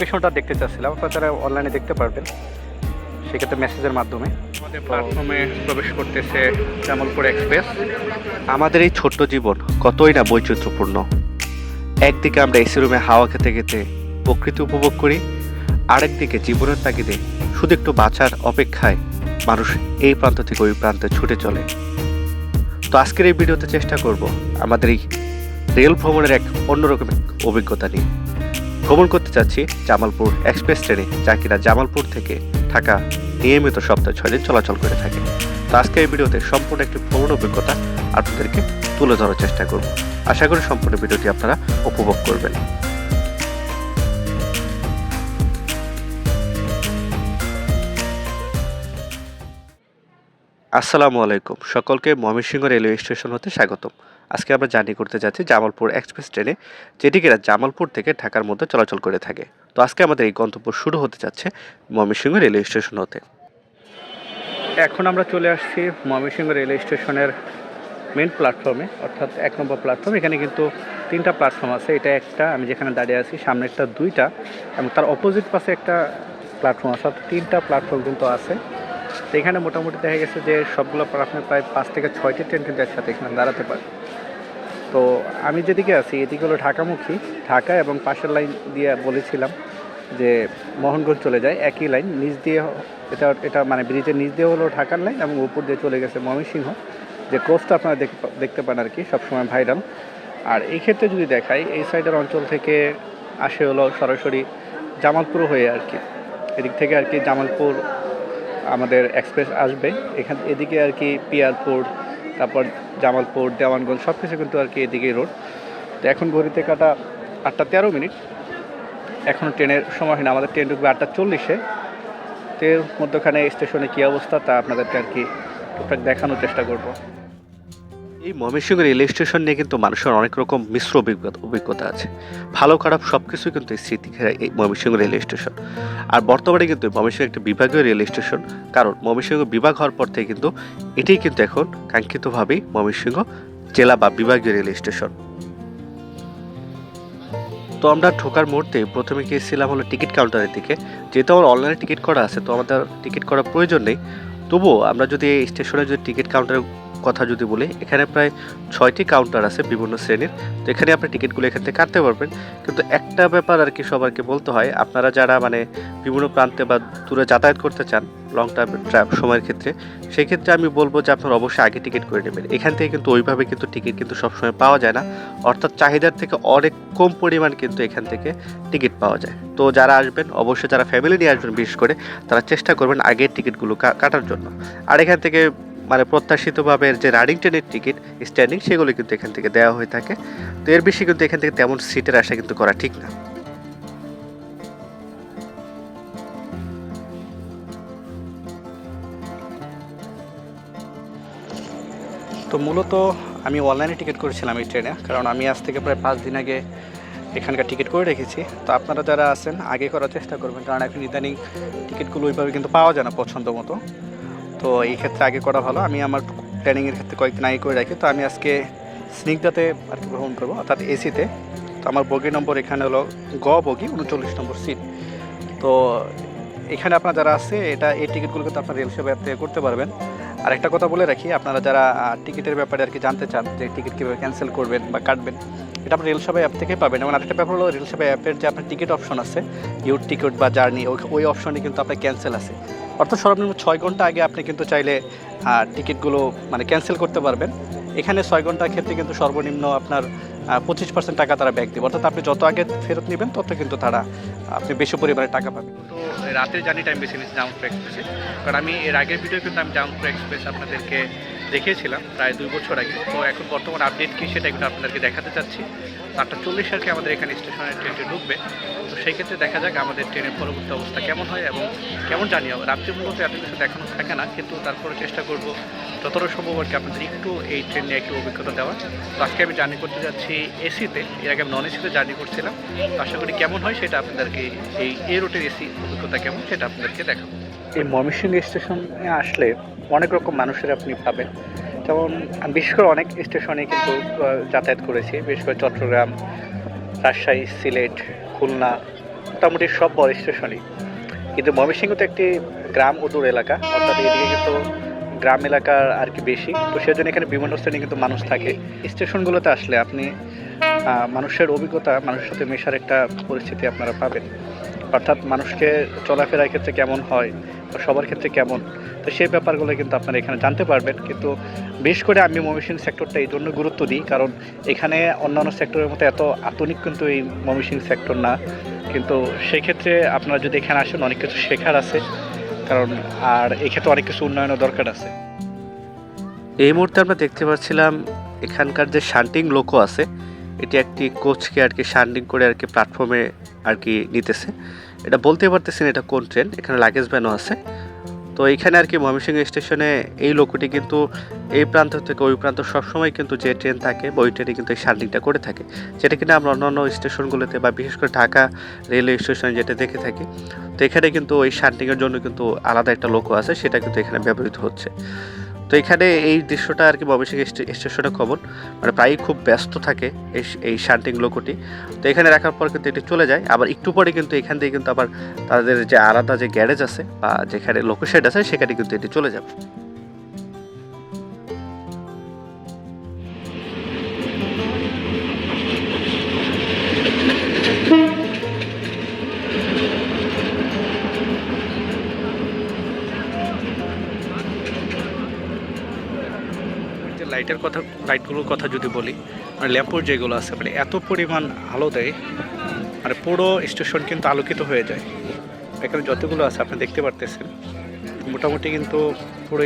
লোকেশনটা দেখতে চাচ্ছিলাম আপনারা অনলাইনে দেখতে পারবেন। সেক্ষেত্রে মেসেজের মাধ্যমে। আমাদের প্ল্যাটফর্মে প্রবেশ করতেছে জামালপুর এক্সপ্রেস আমাদের এই ছোট্ট জীবন কতই না বৈচিত্র্যপূর্ণ। একদিকে আমরা এসি রুমে হাওয়া খেতে খেতে প্রকৃতি উপভোগ করি আরেকদিকে জীবনের তাগিদে শুধু একটু বাঁচার অপেক্ষায় মানুষ এই প্রান্ত থেকে ওই প্রান্তে ছুটে চলে। তো আজকের এই ভিডিওতে চেষ্টা করব আমাদের এই রেল ভ্রমণের এক অন্যরকম অভিজ্ঞতা নিয়ে। ভ্রমণ করতে চাচ্ছি জামালপুর এক্সপ্রেস ট্রেনে। যা কিনা জামালপুর থেকে ঢাকা নিয়মিত সপ্তাহে ছয় দিন চলাচল করে থাকে। তো আজকে এই ভিডিওতে সম্পূর্ণ একটি ভ্রমণ অভিজ্ঞতা আপনাদেরকে তুলে ধরার চেষ্টা করব। আশা করি সম্পূর্ণ ভিডিওটি আপনারা উপভোগ করবেন। আসসালামু আলাইকুম। সকলকে ময়মনসিংহ রেলওয়ে স্টেশন হতে স্বাগতম। আজকে আমরা জার্নি করতে যাচ্ছি জামালপুর এক্সপ্রেস ট্রেনে, যেটি কিনা জামালপুর থেকে ঢাকার মধ্যে চলাচল করে থাকে। তো আজকে আমাদের এই গন্তব্য শুরু হতে যাচ্ছে ময়মনসিংহ রেলওয়ে স্টেশন হতে। এখন আমরা চলে আসছি ময়মনসিংহ রেলওয়ে স্টেশনের মেন প্ল্যাটফর্মে অর্থাৎ এক নম্বর প্ল্যাটফর্ম এখানে কিন্তু তিনটা প্ল্যাটফর্ম আছে। এটা একটা, আমি যেখানে দাঁড়িয়ে আছি, সামনে একটা দুইটা, এবং তার অপোজিট পাশে একটা প্ল্যাটফর্ম আছে। অর্থাৎ তিনটা প্ল্যাটফর্ম কিন্তু আছে। তো এখানে মোটামুটি দেখা গেছে যে সবগুলো প্ল্যাটফর্মে প্রায় পাঁচ থেকে ছয়টি ট্রেন কিন্তু একসাথে এখানে দাঁড়াতে পারে। তো আমি যেদিকে আছি, এদিকে হলো ঢাকামুখী। ঢাকা এবং পাশের লাইন দিয়ে বলেছিলাম যে মোহনগঞ্জ চলে যায়, একই লাইন। নিচ দিয়ে এটা এটা মানে ব্রিজের নিচ দিয়ে হলো ঢাকার লাইন এবং উপর দিয়ে চলে গেছে ময়মনসিংহ। যে ক্রসটা আপনারা দেখ- দেখতে পান আর কি সবসময় ভাইরাল আর এই ক্ষেত্রে যদি দেখাই, এই সাইডের অঞ্চল থেকে আসে হলো সরাসরি জামালপুর হয়ে আর কি এদিক থেকে আর কি জামালপুর আমাদের এক্সপ্রেস আসবে। এখান, এদিকে আর কি পিয়ারপুর তারপর জামালপুর, দেওয়ানগঞ্জ সব কিছু কিন্তু আর কি এদিকেই রোড তো এখন ঘড়িতে কাটা আটটা তেরো মিনিট। এখনও ট্রেনের সময় হয় না আমাদের ট্রেন ঢুকবে আটটা চল্লিশে। তো এর মধ্যখানে স্টেশনে কী অবস্থা তা আপনাদেরকে আর কি দেখানোর চেষ্টা করব। এই ময়মনসিংহ রেল স্টেশন নিয়ে কিন্তু মানুষের অনেক রকম মিশ্র অভিজ্ঞতা অভিজ্ঞতা আছে। ভালো খারাপ সব কিছুই কিন্তু এই স্মৃতি এই ময়মনসিংহ রেল স্টেশন। আর বর্তমানে কিন্তু ময়মনসিংহ একটি বিভাগীয় রেল স্টেশন। কারণ ময়মনসিংহ বিভাগ হওয়ার পর থেকে কিন্তু এটাই কিন্তু এখন কাঙ্ক্ষিতভাবেই ময়মনসিংহ জেলা বা বিভাগীয় রেল স্টেশন। তো আমরা ঢোকার মুহূর্তে প্রথমে গিয়েছিলাম হলো টিকিট কাউন্টারের দিকে। যেহেতু আমার অনলাইনে টিকিট করা আছে, তো আমাদের টিকিট করার প্রয়োজন নেই। তবুও আমরা যদি এই স্টেশনে যদি টিকিট কাউন্টারের কথা যদি বলি, এখানে প্রায় ছয়টি কাউন্টার আছে বিভিন্ন শ্রেণির। তো এখানে আপনি টিকিটগুলো এখান থেকে কাটতে পারবেন। কিন্তু একটা ব্যাপার আর কি সবাইকে বলতে হয়, আপনারা যারা মানে বিভিন্ন প্রান্তে বা দূরে যাতায়াত করতে চান লং টার্ম টাইম সময়ের ক্ষেত্রে, সেই ক্ষেত্রে আমি বলব যে আপনারা অবশ্যই আগে টিকিট করে নেবেন। এখান থেকে কিন্তু ওইভাবে কিন্তু টিকিট কিন্তু সবসময় পাওয়া যায় না। অর্থাৎ চাহিদার থেকে অনেক কম পরিমাণ কিন্তু এখান থেকে টিকিট পাওয়া যায়। তো যারা আসবেন, অবশ্যই যারা ফ্যামিলি নিয়ে আসবেন বিশেষ করে, তারা চেষ্টা করবেন আগের টিকিটগুলো কাটার জন্য। আর এখান থেকে মানে প্রত্যাশিতভাবে যে রানিং ট্রেনের টিকিট স্ট্যান্ডিং সেগুলো কিন্তু এখান থেকে দেওয়া হয়ে থাকে। তো এর বেশি কিন্তু এখান থেকে তেমন সিটের আশা কিন্তু করা ঠিক না। তো মূলত আমি অনলাইনে টিকিট করেছিলাম এই ট্রেনে, কারণ আমি আজ থেকে প্রায় পাঁচ দিন আগে এখানকার টিকিট করে রেখেছি। তো আপনারা যারা আছেন, আগে করার চেষ্টা করবেন, কারণ এখন ইদানিং টিকিটগুলো ওইভাবে কিন্তু পাওয়া যায় না পছন্দ মতো। তো এই ক্ষেত্রে আগে করা ভালো। আমি আমার প্ল্যানিংয়ের ক্ষেত্রে কয়েকদিন আগে করে রাখি। তো আমি আজকে স্নিগ্ধাতে আর কি করব। অর্থাৎ এসিতে। তো আমার বগি নম্বর এখানে হলো গ বগি, উনচল্লিশ নম্বর সিট তো এখানে আপনার যারা আছে, এটা, এই টিকিটগুলো কিন্তু আপনার রেল সেবা থেকে করতে পারবেন। আর একটা কথা বলে রাখি, আপনারা যারা টিকিটের ব্যাপারে আর কি জানতে চান যে টিকিট কীভাবে ক্যান্সেল করবেন বা কাটবেন এটা আপনি রেল সেবা অ্যাপ থেকে পাবেন এবং আরেকটা ব্যাপার হলো রেল সেবা অ্যাপের যে আপনার টিকিট অপশন আছে ইউর টিকিট বা জার্নি ওই অপশনে কিন্তু আপনার ক্যান্সেল আছে। অর্থাৎ সর্বনিম্ন ছয় ঘণ্টা আগে আপনি কিন্তু চাইলে টিকিটগুলো মানে ক্যান্সেল করতে পারবেন। এখানে ছয় ঘণ্টার ক্ষেত্রে কিন্তু সর্বনিম্ন আপনার পঁচিশ পার্সেন্ট টাকা তারা ব্যাক দেবে। অর্থাৎ আপনি যত আগে ফেরত নেবেন, তত কিন্তু তারা আপনি বেশি পরিমাণে টাকা পাবেন। তো রাতের জার্নি টাইম বেশি নিচ্ছি জামপুর এক্সপ্রেসে কারণ আমি এর আগের ভিডিও কিন্তু আমি জামপুর এক্সপ্রেস আপনাদেরকে দেখিয়েছিলাম প্রায় দুই বছর আগে। তো এখন বর্তমান আপডেট কী সেটা একটু আপনাদেরকে দেখাতে চাচ্ছি। আটটা চল্লিশ আর কি আমাদের এখানে স্টেশনের ট্রেনটি ঢুকবে। তো সেই ক্ষেত্রে দেখা যাক আমাদের ট্রেনের পরবর্তী অবস্থা কেমন হয় এবং কেমন জানি হবে। রাত্রে মূলত এত কিছু দেখানো থাকে না, কিন্তু তারপরে চেষ্টা করব যতটা সম্ভব আর কি আপনাদের একটু এই ট্রেন নিয়ে একটু অভিজ্ঞতা দেওয়ার। তো আজকে আমি জার্নি করতে যাচ্ছি এসিতে, এর আগে আমি নন এসিতে জার্নি করছিলাম। আশা করি কেমন হয় সেটা আপনাদেরকে এই এ রুটের এসি অভিজ্ঞতা কেমন সেটা আপনাদেরকে দেখাবো। এই ময়মনসিংহ স্টেশনে আসলে অনেক রকম মানুষের আপনি পাবেন। যেমন, বিশেষ করে অনেক স্টেশনে কিন্তু যাতায়াত করেছি। বিশেষ করে চট্টগ্রাম, রাজশাহী, সিলেট, খুলনা, মোটামুটি সব বড় স্টেশনই। কিন্তু ময়মনসিংহ তো একটি গ্রাম অদূর এলাকা। অর্থাৎ এদিকে কিন্তু গ্রাম এলাকার আর কি বেশি। তো সেজন্য এখানে বিভিন্ন শ্রেণি কিন্তু মানুষ থাকে। স্টেশনগুলোতে আসলে আপনি মানুষের অভিজ্ঞতা, মানুষের সাথে মেশার একটা পরিস্থিতি আপনারা পাবেন। অর্থাৎ মানুষকে চলাফেরার ক্ষেত্রে কেমন হয় বা সবার ক্ষেত্রে কেমন? তো সেই ব্যাপারগুলো কিন্তু আপনারা এখানে জানতে পারবেন। কিন্তু বিশেষ করে আমি ময়মনসিংহ সেক্টরটা এই জন্য গুরুত্ব দিই, কারণ এখানে অন্যান্য সেক্টরের মতো এত আধুনিক কিন্তু এই ময়মনসিংহ সেক্টর না। কিন্তু সেক্ষেত্রে আপনারা যদি এখানে আসেন, অনেক কিছু শেখার আছে। কারণ আর এক্ষেত্রে অনেক কিছু উন্নয়নের দরকার আছে। এই মুহূর্তে আমরা দেখতে পাচ্ছিলাম এখানকার যে শান্টিং লোকও আছে, এটি একটি কোচকে আর কি শান্টিং করে আর কি প্ল্যাটফর্মে আর কি নিতেছে। এটা বলতে পারতেছি না এটা কোন ট্রেন এখানে লাগেজ ভ্যানও আছে। তো এখানে আর কি ময়মনসিংহ স্টেশনে এই লোকটি কিন্তু এই প্রান্ত থেকে ওই প্রান্ত সবসময় কিন্তু যে ট্রেন থাকে বা ওই ট্রেনে কিন্তু এই শান্টিংটা করে থাকে। যেটা কিনা আমরা অন্যান্য স্টেশনগুলোতে বা বিশেষ করে ঢাকা রেলওয়ে স্টেশনে যেটা দেখে থাকি, তো এখানে কিন্তু ওই শান্টিংয়ের জন্য কিন্তু আলাদা একটা লোকো আছে, সেটা কিন্তু এখানে ব্যবহৃত হচ্ছে। তো এখানে এই দৃশ্যটা আর কি ময়মনসিংহ স্টে- স্টেশনে কমন মানে প্রায়ই খুব ব্যস্ত থাকে এই এই শান্টিং লোকোটি। তো এখানে রাখার পর কিন্তু এটি চলে যায়। আবার একটু পরে কিন্তু এখান থেকে কিন্তু আবার তাদের যে আলাদা যে গ্যারেজ আছে বা যেখানে লোকেশেড আছে, সেখানে কিন্তু এটি চলে যাবে। লাইটগুলোর কথা যদি বলি মানে ল্যাম্পোর যেগুলো আছে মানে এত পরিমাণ আলো দেয় মানে পুরো স্টেশন কিন্তু আলোকিত হয়ে যায়। এখানে যতগুলো আছে, আপনি দেখতে পারতেছেন, মোটামুটি কিন্তু পুরো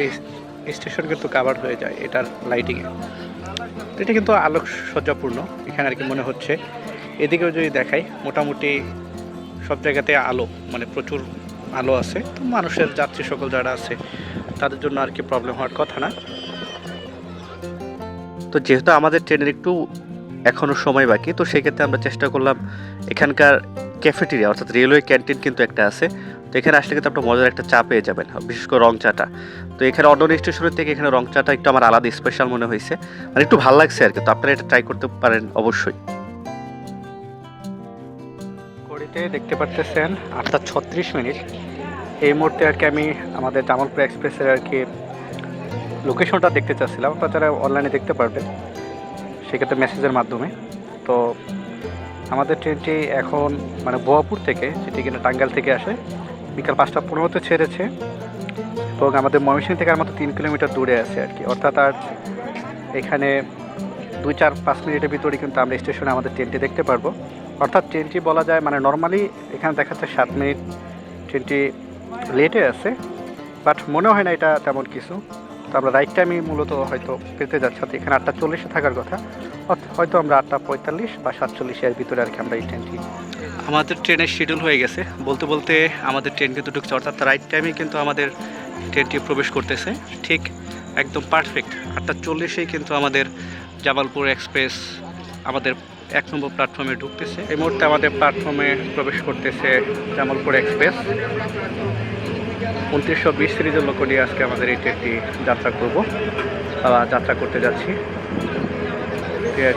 স্টেশন কিন্তু কাভার হয়ে যায় এটার লাইটিংয়ে এটা কিন্তু আলোক সজ্জাপূর্ণ এখানে আর কি মনে হচ্ছে। এদিকেও যদি দেখাই, মোটামুটি সব জায়গাতে আলো মানে প্রচুর আলো আছে। তো মানুষের, যাত্রী সকল যারা আছে, তাদের জন্য আর কি প্রবলেম হওয়ার কথা না। তো যেহেতু আমাদের ট্রেনের একটু এখনও সময় বাকি, তো সেক্ষেত্রে আমরা চেষ্টা করলাম এখানকার ক্যাফেটেরিয়া অর্থাৎ রেলওয়ে ক্যান্টিন কিন্তু একটা আছে। তো এখানে আসলে কিন্তু আপনার মজার একটা চা পেয়ে যাবেন, বিশেষ করে রং চাটা। তো এখানে অন্য স্টেশনের থেকে এখানে রং চাটা একটু আমার আলাদা স্পেশাল মনে হয়েছে। মানে একটু ভালো লাগছে আর কি, তো আপনারা এটা ট্রাই করতে পারেন অবশ্যই। ঘড়িতে দেখতে পারতেছেন আটটা ছত্রিশ মিনিট। এই মুহূর্তে আর কি আমি আমাদের জামালপুর এক্সপ্রেসের আর কি লোকেশনটা দেখতে চাচ্ছিলাম আপনারা যারা অনলাইনে দেখতে পারবেন সেক্ষেত্রে মেসেজের মাধ্যমে। তো আমাদের ট্রেনটি এখন মানে বোয়াপুর থেকে যেটি কিনা টাঙ্গাইল থেকে আসে, বিকাল পাঁচটা পনেরোতে ছেড়েছে, এবং আমাদের ময়মনসিংহ থেকে আর মাত্র তিন কিলোমিটার দূরে আছে আর কি। অর্থাৎ আর এখানে দুই চার পাঁচ মিনিটের ভিতরে কিন্তু আমরা স্টেশনে আমাদের ট্রেনটি দেখতে পারব। অর্থাৎ ট্রেনটি বলা যায় মানে নর্মালি এখানে দেখাচ্ছে সাত মিনিট ট্রেনটি লেটে আছে বাট মনে হয় না এটা তেমন কিছু। তো আমরা রাইট টাইমে মূলত হয়তো পেতে যাচ্ছি, অর্থাৎ এখানে আটটা চল্লিশে থাকার কথা। হয়তো আমরা আটটা পঁয়তাল্লিশ বা সাতচল্লিশের ভিতরে আর কি আমরা এই ট্রেনটি আমাদের ট্রেনের শিডিউল হয়ে গেছে। বলতে বলতে আমাদের ট্রেন কিন্তু ঢুকছে, অর্থাৎ রাইট টাইমে কিন্তু আমাদের ট্রেনটি প্রবেশ করতেছে। ঠিক একদম পারফেক্ট আটটা চল্লিশেই কিন্তু আমাদের জামালপুর এক্সপ্রেস আমাদের এক নম্বর প্ল্যাটফর্মে ঢুকতেছে। এই মুহূর্তে আমাদের প্ল্যাটফর্মে প্রবেশ করতেছে জামালপুর এক্সপ্রেস উনত্রিশশো বিশ সিরিজের লোক নিয়ে আজকে আমাদের এই ট্রেনটি যাত্রা করব। যাত্রা করতে যাচ্ছি।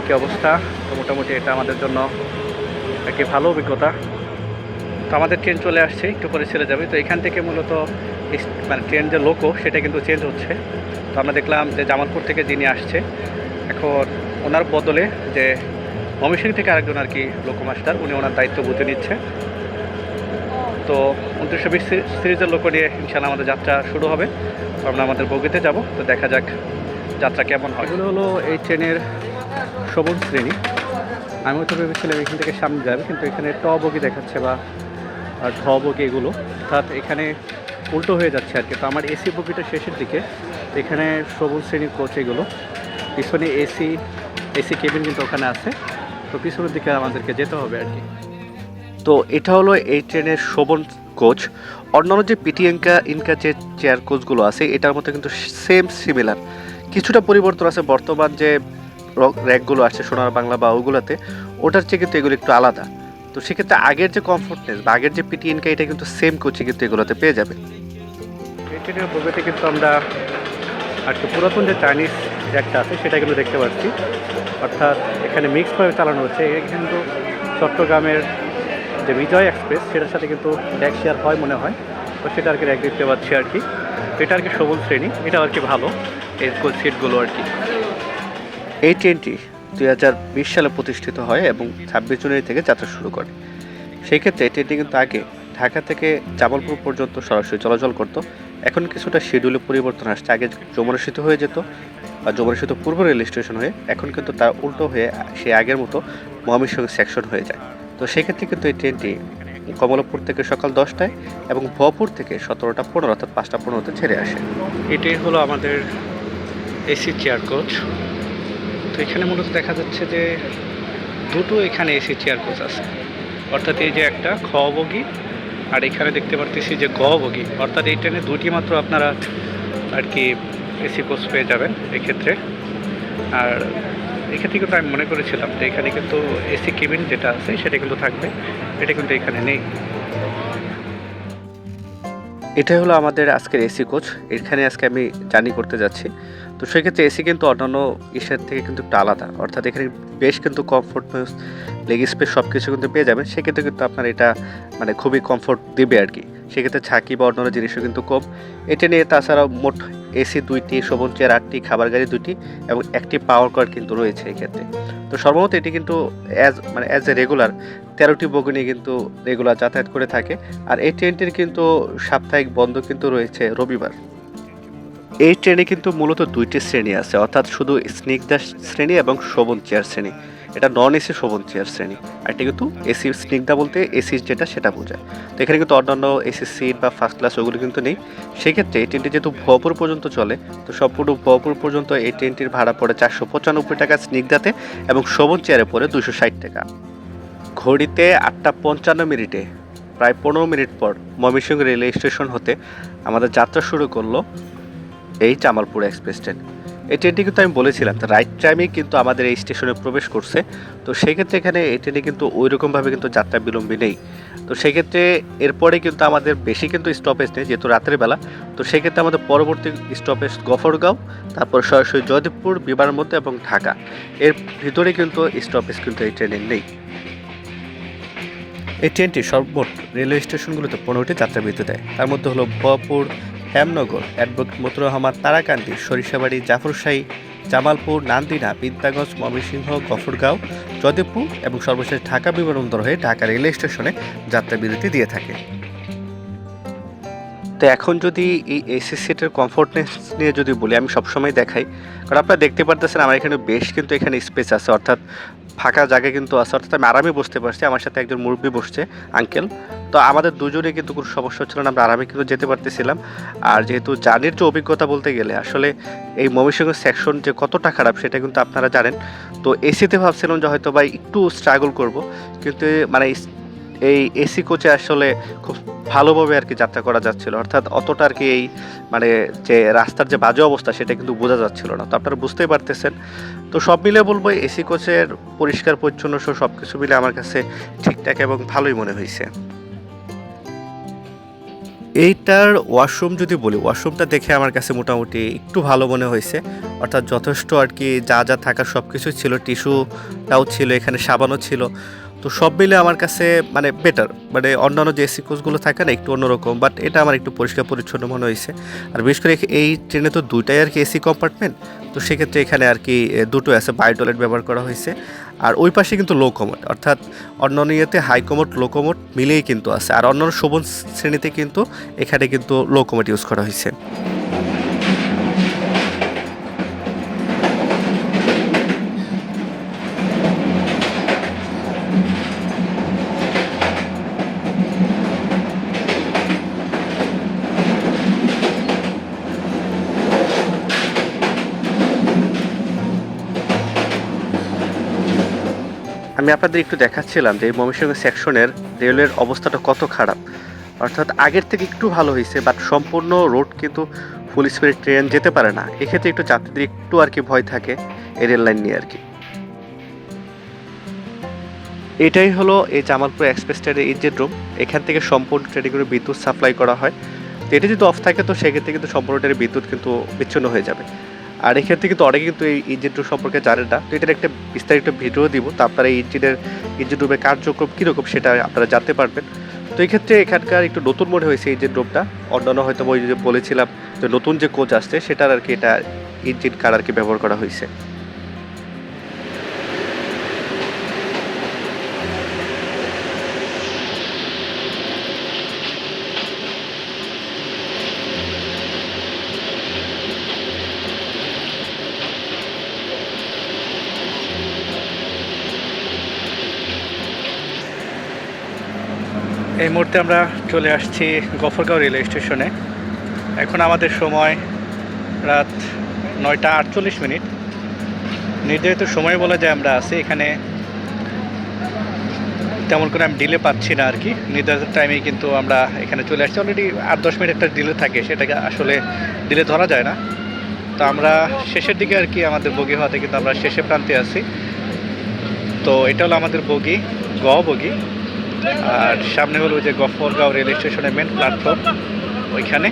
কি অবস্থা? তো মোটামুটি এটা আমাদের জন্য একটি ভালো অভিজ্ঞতা। তো আমাদের ট্রেন চলে আসছে, একটু পরে ছেড়ে যাবে। তো এখান থেকে মূলত মানে ট্রেন যে লোকো, সেটা কিন্তু চেঞ্জ হচ্ছে। তো আমরা দেখলাম যে জামালপুর থেকে যিনি আসছে, এখন ওনার বদলে যে ময়মনসিংহ থেকে আরেকজন আর কি লোকমাস্টার উনি ওনার দায়িত্ব বুঝে নিচ্ছে। তো উনত্রিশশো বিশ সিরিজের লোক নিয়ে ইনশাল্লাহ আমাদের যাত্রা শুরু হবে। আমরা আমাদের বগিতে যাব, তো দেখা যাক যাত্রা কেমন হয়। এগুলো হলো এই ট্রেনের সবুজ শ্রেণি। আমি তো ভেবেছিলাম এখান থেকে সামনে যাবে, কিন্তু এখানে ট বগি দেখাচ্ছে বা ঢ বগি এগুলো। অর্থাৎ এখানে উল্টো হয়ে যাচ্ছে আর কি। তো আমার এসি বগিটা শেষের দিকে। এখানে সবুজ শ্রেণির কোচ এগুলো। পিছনে এসি এসি কেবিন কিন্তু ওখানে আছে। তো পিছনের দিকে আমাদেরকে যেতে হবে আর কি। তো এটা হলো এই ট্রেনের শোভন কোচ। অন্যান্য যে পিটি ইনকা যে চেয়ার কোচগুলো আছে, এটার মধ্যে কিন্তু সেম সিমিলার কিছুটা পরিবর্তন আছে বর্তমান যে র্যাকগুলো আছে সোনার বাংলা বা ওগুলোতে, ওটার চেয়ে কিন্তু এগুলো একটু আলাদা। তো সেক্ষেত্রে আগের যে কমফোর্টনেস বা আগের যে পিটি ইনকা এটা কিন্তু সেম কোচে কিন্তু এগুলোতে পেয়ে যাবে। এই ট্রেনের কিন্তু আমরা আর কি পুরাতন যে চাইনিজ র্যাকটা আছে, সেটা কিন্তু দেখতে পাচ্ছি। অর্থাৎ এখানে মিক্সভাবে চালানো হচ্ছে। এটা কিন্তু চট্টগ্রামের যে বিজয় এক্সপ্রেস, সেটার সাথে কিন্তু ড্যাক শেয়ার হয় মনে হয়। তো সেটা আর কি র্যাক দেখতে পাচ্ছি আর কি। এটা আর কি সবুজ শ্রেণি, এটা আর কি ভালো, এই সিটগুলো আর কি। এই ট্রেনটি দুই হাজার বিশ সালে প্রতিষ্ঠিত হয় এবং ছাব্বিশ জানুয়ারি থেকে যাত্রা শুরু করে। সেই ক্ষেত্রে ট্রেনটি কিন্তু আগে ঢাকা থেকে জামালপুর পর্যন্ত সরাসরি চলাচল করত। এখন কিছুটা শিডিউলে পরিবর্তন আসছে। আগে যমুনা সেতু হয়ে যেত বা যমুনা সেতু পূর্ব রেল স্টেশন হয়ে, এখন কিন্তু তার উল্টো হয়ে সে আগের মতো ময়মনসিংহ সেকশন হয়ে যায়। তো সেক্ষেত্রে কিন্তু এই ট্রেনটি কমলাপুর থেকে সকাল দশটায় এবং ভপুর থেকে সতেরোটা পনেরো, অর্থাৎ পাঁচটা পনেরোতে ছেড়ে আসে। এটাই হলো আমাদের এসি চেয়ার কোচ তো এখানে মূলত দেখা যাচ্ছে যে দুটো এখানে এসি চেয়ার কোচ আছে। অর্থাৎ এই যে একটা খ বগি, আর এখানে দেখতে পারতেছি যে গ বগি। অর্থাৎ এই ট্রেনে দুটি মাত্র আপনারা আর কি এসি কোচ পেয়ে যাবেন এক্ষেত্রে। আর এক্ষেত্রে কিন্তু আমি মনে করেছিলাম যে এখানে কিন্তু এসি কেবিন যেটা আছে, সেটা কিন্তু থাকবে। এটা কিন্তু এখানে নেই। এটাই হলো আমাদের আজকের এসি কোচ এখানে আজকে আমি জার্নি করতে যাচ্ছি। তো সেক্ষেত্রে এসি কিন্তু অন্যান্য ইসের থেকে কিন্তু একটু আলাদা। অর্থাৎ এখানে বেশ কিন্তু কমফোর্ট লেগ স্পেস সব কিছু কিন্তু পেয়ে যাবেন। সেক্ষেত্রে কিন্তু আপনার এটা মানে খুবই কমফোর্ট দেবে আর কি। সেক্ষেত্রে ছাকি বা অন্যান্য জিনিসও কিন্তু কম। এটা নিয়ে তাছাড়াও মোট এসি দুইটি শোভন চেয়ার আটটি, খাবার গাড়ি দুটি এবং একটি পাওয়ার কার কিন্তু রয়েছে এক্ষেত্রে তো সর্বমত এটি কিন্তু অ্যাজ মানে অ্যাজ এ রেগুলার তেরোটি বগনি কিন্তু রেগুলার যাতায়াত করে থাকে। আর এই ট্রেনটির কিন্তু সাপ্তাহিক বন্ধ কিন্তু রয়েছে রবিবার। এই ট্রেনে কিন্তু মূলত দুইটি শ্রেণি আছে, অর্থাৎ শুধু স্নিগ্ধা শ্রেণি এবং শোভন চেয়ার শ্রেণি। এটা নন এসি শোভন চেয়ার শ্রেণি। আর এটা কিন্তু এসি স্নিগ্ধা বলতে এসি যেটা সেটা বোঝায়। তো এখানে কিন্তু অন্যান্য এসি সিট বা ফার্স্ট ক্লাস ওগুলো কিন্তু নেই। সেক্ষেত্রে এই ট্রেনটি যেহেতু ভপুর পর্যন্ত চলে, তো সম্পূর্ণ ভপুর পর্যন্ত এই ট্রেনটির ভাড়া পড়ে চারশো পঁচানব্বই টাকা স্নিগ্ধাতে এবং শোভন চেয়ারে পড়ে দুশো ষাট টাকা। ঘড়িতে আটটা পঞ্চান্ন মিনিটে, প্রায় পনেরো মিনিট পর ময়মনসিংহ রেলওয়ে স্টেশন হতে আমাদের যাত্রা শুরু করল এই জামালপুর এক্সপ্রেস ট্রেন। এই ট্রেনটি কিন্তু আমি বলেছিলাম রাইট টাইমেই কিন্তু আমাদের এই স্টেশনে প্রবেশ করছে। তো সেক্ষেত্রে এখানে এই ট্রেনে কিন্তু ওই রকমভাবে কিন্তু যাত্রা বিলম্বী নেই। তো সেক্ষেত্রে এরপরে কিন্তু আমাদের বেশি কিন্তু স্টপেজ নেই, যেহেতু রাতের বেলা। তো সেক্ষেত্রে আমাদের পরবর্তী স্টপেজ গফরগাঁও, তারপর সরাসরি জয়দেবপুর মধ্যে এবং ঢাকা। এর ভিতরে কিন্তু স্টপেজ কিন্তু এই ট্রেনের নেই। এই ট্রেনটি সর্বমোট রেলওয়ে স্টেশনগুলোতে পনেরোটি যাত্রা বিরতি দেয়। তার মধ্যে হলো ভপুর হেমনগর। অ্যাডভোকেট মতুর রহমান, তারাকান্দি, সরিষাবাড়ি জাফরশাহী জামালপুর, নান্দিনা, বিদ্যাগঞ্জ, ময়মনসিংহ, গফরগাঁও জয়দেবপুর এবং সর্বশেষ ঢাকা বিমানবন্দর হয়ে ঢাকা রেলওয়ে স্টেশনে যাত্রা বিরতি দিয়ে থাকে। তো এখন যদি এই এসি সিটের কমফোর্টনেস নিয়ে যদি বলি, আমি সবসময় দেখাই। কারণ আপনারা দেখতে পারতেছেন, আমার এখানে বেশ কিন্তু এখানে স্পেস আছে। অর্থাৎ ফাঁকা জায়গা কিন্তু আছে। অর্থাৎ আমি আরামে বসতে পারছি, আমার সাথে একজন মুরব্বী বসছে আঙ্কেল তো আমাদের দুজনে কিন্তু কোনো সমস্যা হচ্ছিল না, আমরা আরামে কিন্তু যেতে পারতেছিলাম। আর যেহেতু জার্নির যে অভিজ্ঞতা বলতে গেলে, আসলে এই ময়মনসিংহ সেকশন যে কতটা খারাপ সেটা কিন্তু আপনারা জানেন। তো এসিতে ভাবছিলাম যে হয়তো বা একটু স্ট্রাগল করব, কিন্তু মানে এই এসি কোচে আসলে খুব ভালোভাবে আর কি যাত্রা করা যাচ্ছিল। অর্থাৎ অতটা আর কি এই মানে যে রাস্তার যে বাজে অবস্থা, সেটা কিন্তু বোঝা যাচ্ছিল না। তো আপনারা বুঝতেই পারতেছেন। তো সব মিলে বলব এসি কোচের পরিষ্কার, পরিচ্ছন্ন সহ সব কিছু মিলে আমার কাছে ঠিকঠাক এবং ভালোই মনে হয়েছে। এইটার ওয়াশরুম যদি বলি, ওয়াশরুমটা দেখে আমার কাছে মোটামুটি একটু ভালো মনে হয়েছে। অর্থাৎ যথেষ্ট আর কি যা যা থাকার সব কিছুই ছিল। টিস্যুটাও ছিল, এখানে সাবানও ছিল। তো সব মিলে আমার কাছে মানে বেটার মানে অন্যান্য যে এসি কোচগুলো থাকে না, একটু অন্যরকম বাট এটা আমার একটু পরিষ্কার পরিচ্ছন্ন মনে হয়েছে। আর বিশেষ করে এই ট্রেনে তো দুইটাই আর কি এসি কম্পার্টমেন্ট তো সেক্ষেত্রে এখানে আর কি দুটো আছে বাই টয়লেট ব্যবহার করা হয়েছে। আর ওই পাশে কিন্তু লো কমোড অর্থাৎ অন্যান্য ইয়েতে হাই কমোড লো কমোড মিলেই কিন্তু আছে। আর অন্যান্য শোভন শ্রেণীতে কিন্তু এখানে কিন্তু লো কমোড ইউজ করা হয়েছে। আমি আপনাদের একটু দেখাচ্ছিলাম যে ময়মনসিংহ সেকশনের রেলের অবস্থাটা কত খারাপ। অর্থাৎ আগের থেকে একটু ভালো হয়েছে বাট সম্পূর্ণ রোড কিন্তু ফুল স্পিড ট্রেন যেতে পারে না। এক্ষেত্রে একটু যাত্রীদের একটু আর কি ভয় থাকে এই রেল লাইন নিয়ে আর কি। এটাই হলো এই জামালপুর এক্সপ্রেস ট্রেনের ইঞ্জিন রুম এখান থেকে সম্পূর্ণ ট্রেনে করে বিদ্যুৎ সাপ্লাই করা হয়। তো এটা যদি অফ থাকে, তো সেক্ষেত্রে কিন্তু সম্পূর্ণ ট্রেনের বিদ্যুৎ কিন্তু বিচ্ছিন্ন হয়ে যাবে। আর এক্ষেত্রে কিন্তু অনেকে কিন্তু এই ইঞ্জিন রুম সম্পর্কে জানেন না। তো এটার একটা বিস্তারিত ভিডিও দিব, তা আপনারা এই ইঞ্জিনের ইঞ্জিন রুমের কার্যক্রম কীরকম সেটা আপনারা জানতে পারবেন। তো এই ক্ষেত্রে এখানকার একটু নতুন মনে হয়েছে ইঞ্জিন রুমটা অন্যান্য হয়তো ওই যে বলেছিলাম যে নতুন যে কোচ আসছে, সেটার আর কি এটা ইঞ্জিন কার আর কি ব্যবহার করা হয়েছে। এই মুহূর্তে আমরা চলে আসছি গফরগাঁও রেলওয়ে স্টেশনে। এখন আমাদের সময় রাত নয়টা আটচল্লিশ মিনিট। নির্ধারিত সময় বলে যে আমরা আছি, এখানে তেমন করে আমি ডিলে পাচ্ছি না আর কি নির্ধারিত টাইমেই কিন্তু আমরা এখানে চলে আসছি। অলরেডি আট দশ মিনিট একটা ডিলে থাকে, সেটাকে আসলে ডিলে ধরা যায় না। তো আমরা শেষের দিকে আর কি আমাদের বগি হওয়াতে কিন্তু আমরা শেষে প্রান্তে আছি। তো এটা হলো আমাদের বগি গ বগি। আর সামনে হলো যে গফরগাঁও রেল স্টেশনের মেন প্ল্যাটফর্ম ওইখানে।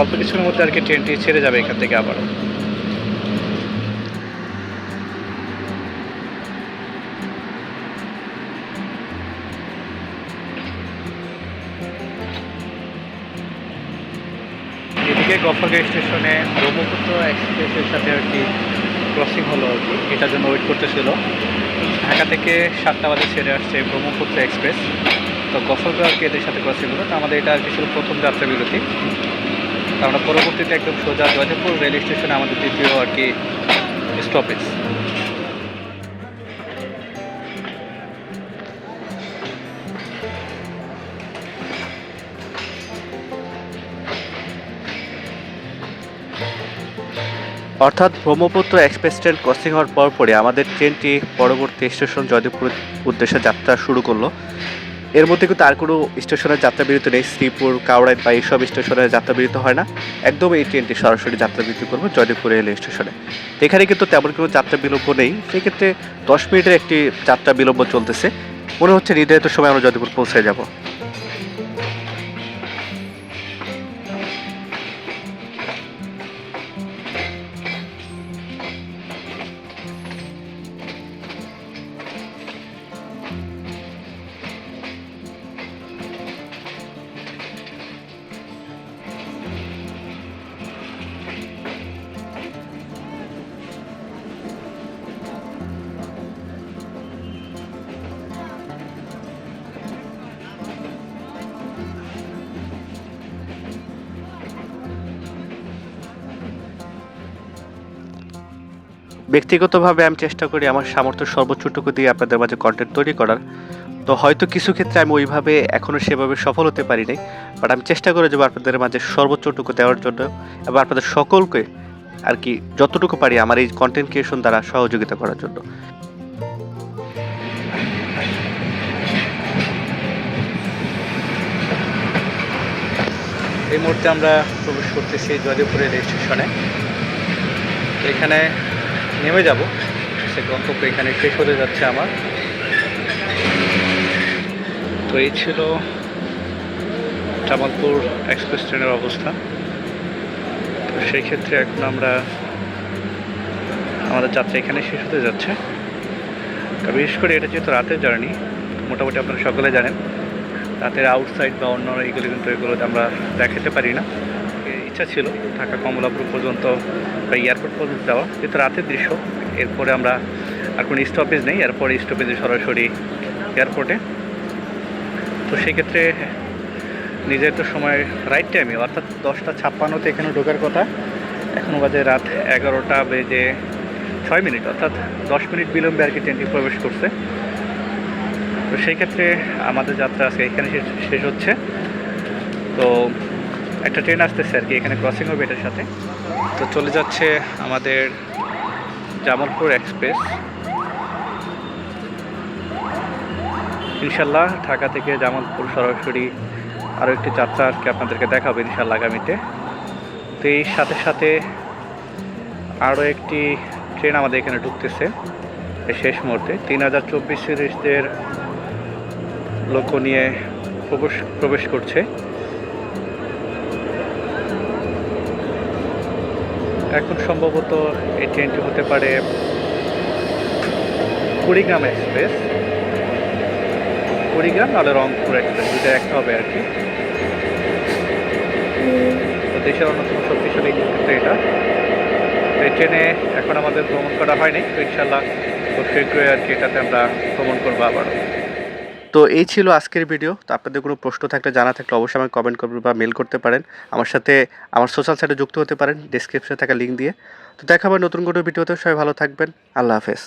অল্প কিছুর মধ্যে আর কি ট্রেনটি ছেড়ে যাবে এখান থেকে আবার এদিকে গফরগাঁও স্টেশনে ব্রহ্মপুত্র এক্সপ্রেসের সাথে আর কি ক্রসিং হলো আর কি। এটার জন্য ওয়েট করতেছিল। ঢাকা থেকে সাতটা বাজে ছেড়ে আসছে ব্রহ্মপুত্র এক্সপ্রেস। তো গফরগাঁও আর কি এদের সাথে করা হলো তো আমাদের এটা আর কি ছিল প্রথম যাত্রা বিরতি। তো আমরা পরবর্তীতে একদম সোজা জয়দেবপুর রেল স্টেশনে আমাদের দ্বিতীয় আর কি স্টপেজ অর্থাৎ ব্রহ্মপুত্র এক্সপ্রেস ট্রেন ক্রসিং হওয়ার পরপরই আমাদের ট্রেনটি পরবর্তী স্টেশন জয়দেবপুর উদ্দেশ্যে যাত্রা শুরু করল। এর মধ্যে কিন্তু আর কোনো স্টেশনের যাত্রা বিরতি নেই। শ্রীপুর কাউড়াইন বা এইসব স্টেশনের যাত্রা বিরতি হয় না। একদম এই ট্রেনটি সরাসরি যাত্রা বিরতি করব জয়দেবপুর রেল স্টেশনে। এখানে কিন্তু তেমন কোনো যাত্রা বিলম্ব নেই। সেক্ষেত্রে দশ মিনিটের একটি যাত্রা বিলম্ব চলতেছে। মনে হচ্ছে নির্ধারিত সময় আমরা জয়দেবপুর পৌঁছে যাব। ব্যক্তিগতভাবে আমি চেষ্টা করি আমার সামর্থ্য সর্বোচ্চটুকু দিয়ে আপনাদের মাঝে কন্টেন্ট তৈরি করার। তো হয়তো কিছু ক্ষেত্রে আমি ওইভাবে এখনও সেভাবে সফল হতে পারি নাই বাট আমি চেষ্টা করে যাব আপনাদের মাঝে সর্বোচ্চটুকু দেওয়ার জন্য এবং আপনাদের সকলকে আর কি যতটুকু পারি আমার এই কন্টেন্ট ক্রিয়েশন দ্বারা সহযোগিতা করার জন্য। এই মুহূর্তে আমরা প্রবেশ করতেছি জয়দেবপুরের রেল স্টেশনে এখানে নেমে যাব। সে গন্তব্য এখানে শেষ হতে যাচ্ছে আমার। তো এই ছিল জামালপুর এক্সপ্রেস ট্রেনের অবস্থা। তো সেই ক্ষেত্রে এখন আমরা, আমাদের যাত্রা এখানে শেষ হতে যাচ্ছে। বিশেষ করে এটা যেহেতু রাতের জার্নি মোটামুটি আপনারা সকলে জানেন, রাতের আউটসাইড বা অন্য এগুলো কিন্তু এগুলোতে আমরা দেখাতে পারি না। ইচ্ছা ছিল ঢাকা কমলাপুর পর্যন্ত বা এয়ারপোর্ট পর্যন্ত যাওয়া। যেহেতু রাতের দৃশ্য, এরপরে আমরা আর কোনো স্টপেজ নেই। এরপরে স্টপেজে সরাসরি এয়ারপোর্টে। তো সেক্ষেত্রে নিজের তো সময় রাইট টাইমে অর্থাৎ দশটা ছাপ্পান্নতে এখানে ঢোকার কথা। এখনও বাজে রাত এগারোটা বেজে ছয় মিনিট, অর্থাৎ দশ মিনিট বিলম্বে আর কি ট্রেনটি প্রবেশ করছে। তো সেই ক্ষেত্রে আমাদের যাত্রা আজকে এখানে শেষ হচ্ছে। তো একটা ট্রেন আসতেছে আর কি এখানে ক্রসিং হবে এটার সাথে। তো চলে যাচ্ছে আমাদের জামালপুর এক্সপ্রেস ইনশাল্লাহ ঢাকা থেকে জামালপুর সরাসরি আরও একটি যাত্রা আর কি আপনাদেরকে দেখাবো ইনশাল্লাহ আগামীতে। তো এই সাথে সাথে আরও একটি ট্রেন আমাদের এখানে ঢুকতেছে এই শেষ মুহূর্তে। তিন হাজার চব্বিশ সিরিজদের লোক নিয়ে প্রবেশ প্রবেশ করছে। এখন সম্ভবত এই ট্রেনটি হতে পারে কুড়িগ্রাম এক্সপ্রেস। কুড়িগ্রাম নাহলে রংপুর এক্সপ্রেস, দুইটা একটা হবে আর কি। তো দেশের অন্যতম শক্তিশালী ক্ষেত্রে এটা। এই ট্রেনে এখন আমাদের ভ্রমণ করা হয়নি, তো ইনশাল্লাহ খুব শীঘ্রই আর কি এটাতে আমরা ভ্রমণ করব আবারও। তো এই ছিল আজকের ভিডিও তো আপনাদের কোনো প্রশ্ন থাকলে, জানা থাকলে অবশ্যই আমাকে কমেন্ট করবেন বা মেল করতে পারেন। আমার সাথে, আমার সোশ্যাল সাইটে যুক্ত হতে পারেন ডিসক্রিপশনে থাকা লিঙ্ক দিয়ে। তো দেখা হবে নতুন কোনো ভিডিওতে সবাই ভালো থাকবেন। আল্লাহ হাফেজ।